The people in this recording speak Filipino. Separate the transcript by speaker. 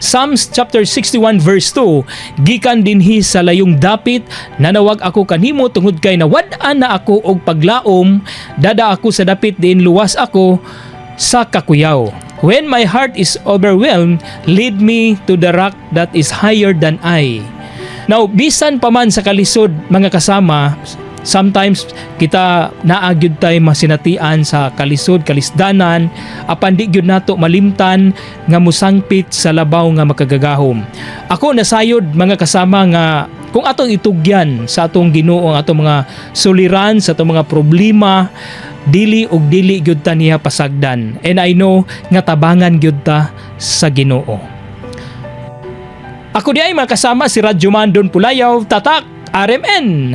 Speaker 1: Psalms chapter 61 verse 2 gikan dinhi sa layong dapit nanawag ako kanimo tungod kay nawad-an na ako og paglaom. Dada ako sa dapit diin luwas ako sa kakuyaw. When my heart is overwhelmed lead me to the rock that is higher than I. Now, bisan pa man sa kalisod mga kasama, sometimes kita naagyud tay masinatian sa kalisod, kalisdanan, apan di gyud nato malimtan nga musangpit sa labaw nga makagagahom. Ako nasayod mga kasama nga kung atong itugyan sa atong Ginoo ang atong mga suliran sa atong mga problema dili og dili gyud ta niya pasagdan and I know nga tabangan gyud ta sa Ginoo. Ako di ay makasama si Radyo Mandon Pulayaw, Tatak, RMN.